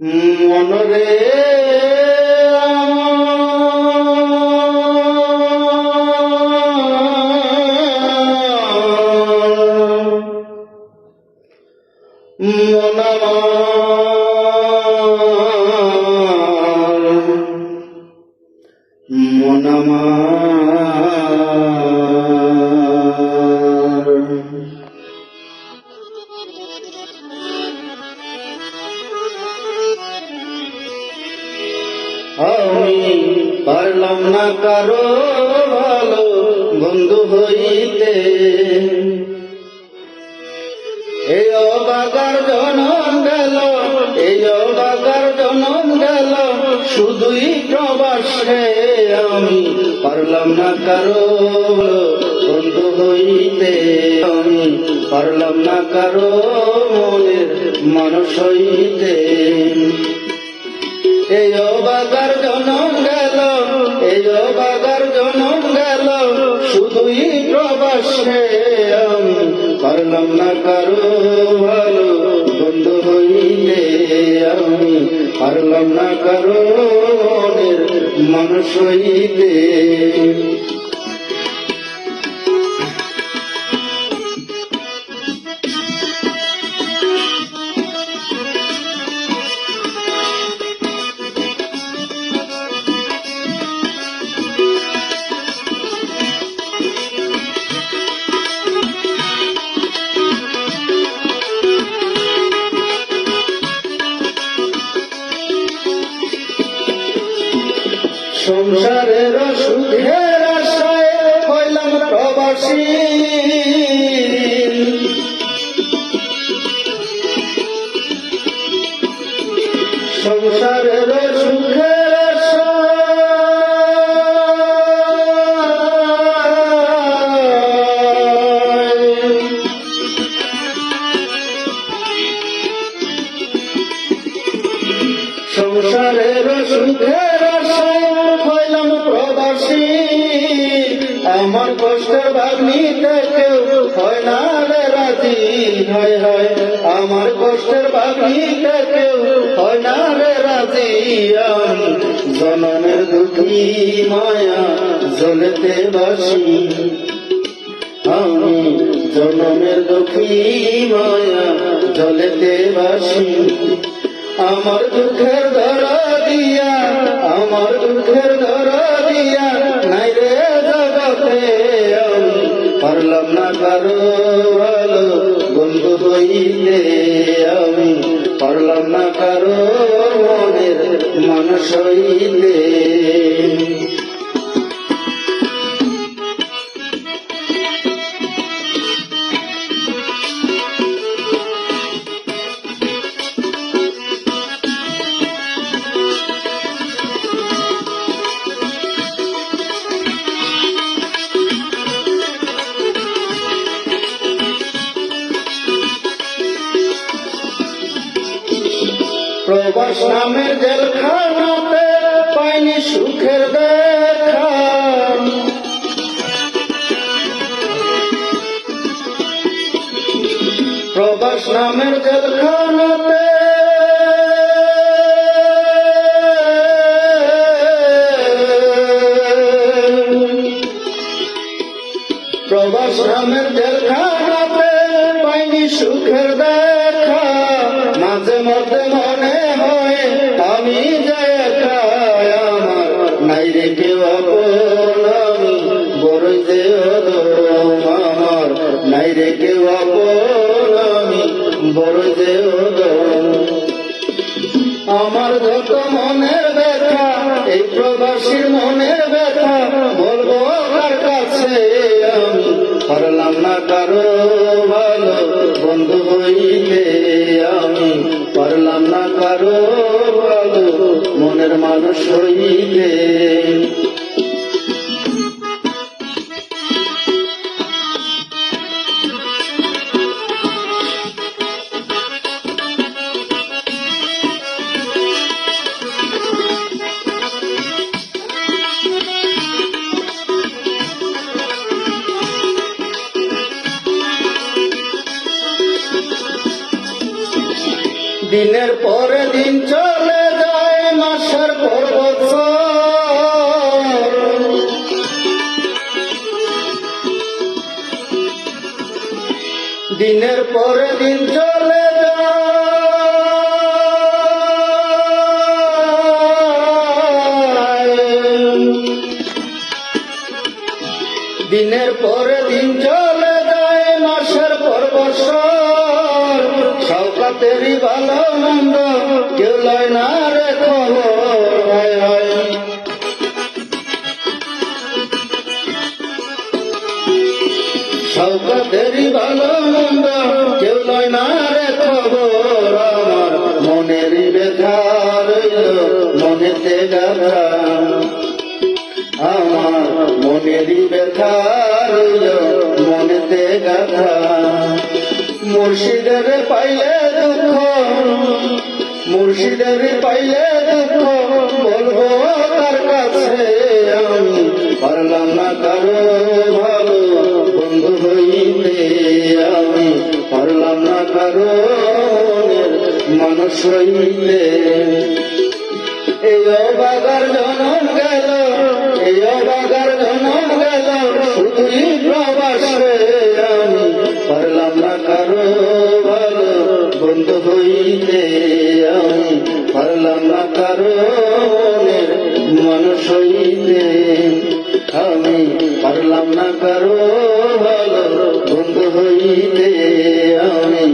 মনরে মনামার কারও ভালো, বন্ধু হইতে। এই অবাগার জনম গেল, এই অবাগার জনম গেল, শুধুই প্রবাসে আমি পারলাম না কারও বন্ধু হইতে। আমি পারলাম না কারও মনের মানুষ হইতে। এই অবাগার জনম কারও ভালো বন্ধু হইলে আমি পারলাম না কারও মনের মানুষ হইতে। সংসারের সুখের আমার কষ্টের ভাগ্নি কেউ হয় না রে রাজি। হয় হয়, আমার কষ্টের ভাগ্নি কেউ হয় না রে রাজি। আমি জনমের দুঃখী মায়া জ্বলতে বাসি আমি জনমের দুঃখী মায়া জ্বলতে বাসি আমার দুঃখের ধরা না কারও মনের মন হইতে প্রবাস নামের জেলখানাতে পাইনি সুখের দেখা। প্রবাস নামের জেলখানাতে প্রবাস নামের জেলখানাতে পাইনি সুখের দেখা। মাঝে মধ্যে মনে হয়, আমি যে একা আমার, নাই কেউ আমি বড়ই যে আমার, নাই রে কেউ আমি বড়ই যে আমার যত মনের ব্যথা, এই প্রবাসীর মনের ব্যথা, বলব কাছে আমি? কারও ভালো বন্ধু হইতে আমি। ভালো মনের মানুষ হইতে দিনের পরে দিন চলে যায় মাসের পর বছর। দিনের পরে দিন চলে যায়। দিনের পরে দিন চলে যায় মাসের পর বছর। সৌকাতেরই ভালো মন্দ, কেউ লয় না রে খবর, হায় ভালো মন্দ, কেউ লয় না রে খবর, আমার মনেরই ব্যথা রইল, মনেতে গাথা আমার মনেরই ব্যথা রইল, মনেতে গাথা মুর্শিদের পাইলে দুঃখ, মুর্শিদের পাইলে দুঃখ, বলব তার কাছে আমি, পারলাম না কারও ভালো বন্ধু হইতে আমি, পারলাম না কারও মানুষ হইতে। এই অবাগার জনম গেল এই অবাগার জনম গেল শুধুই না কারও মনের মানুষ হইতে। আমি পারলাম কারও ভালো হইতে আমি